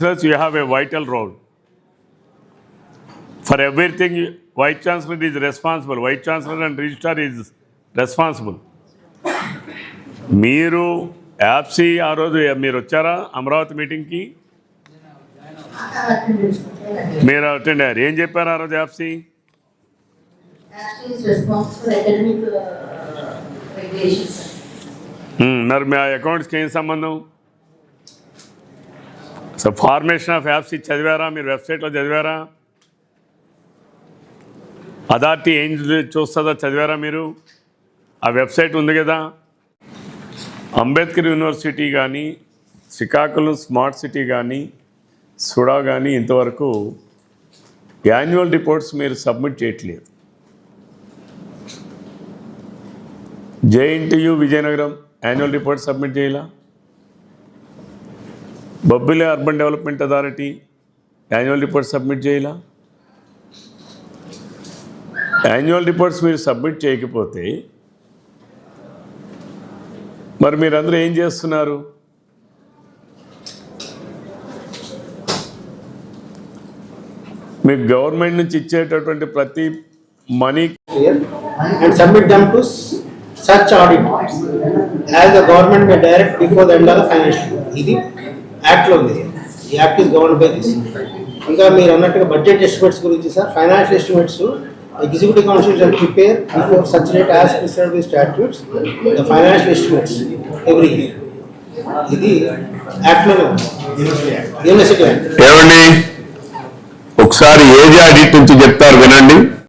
Thus, you have a vital role. For everything, Vice Chancellor is responsible. Vice Chancellor and Registrar is responsible. మీరు యాప్సీ ఆ రోజు మీరు వచ్చారా అమరావతి మీటింగ్కి మీరు అటెండ్ అయ్యారు ఏం చెప్పారు ఆ రోజు యాప్సీ uh, మరి మీ అకౌంట్స్కి ఏం సంబంధం సో ఫార్మేషన్ ఆఫ్ యాప్స్ చదివారా? మీరు వెబ్సైట్లో చదివారా? అథారిటీ ఏం చూస్తుందో? చదివారా మీరు? ఆ వెబ్సైట్ ఉంది కదా? అంబేద్కర్ యూనివర్సిటీ కానీ శ్రీకాకుళం స్మార్ట్ సిటీ కానీ సుడా కానీ ఇంతవరకు యాన్యువల్ రిపోర్ట్స్ మీరు సబ్మిట్ చేయట్లేదు. JNTU Vizianagaram annual report submit చేయాలా? Bobbili urban development authority annual report submit చేయాల యాన్యువల్ రిపోర్ట్స్ మీరు సబ్మిట్ చేయకపోతే మరి మీరందరూ ఏం చేస్తున్నారు మీకు గవర్నమెంట్ నుంచి ఇచ్చేటటువంటి ప్రతి money clear and submit them to such audit as the government may direct before the end of the financial year. యాక్ట్లో ఉంది. ఈ act is govern by this ఇంకా మీరు అన్నట్టుగా బడ్జెట్ ఎస్టిమేట్స్ గురించి sir financial estimates executive council shall prepare before such rate as preserve the statutes the financial estimates every year ఇది యాక్ట్లోనే ఉంది యూనివర్సిటీ యాక్ట్ ఏమండి? ఒకసారి ఏజ్ ఆడిట్ నుంచి చెప్తారు వినండి.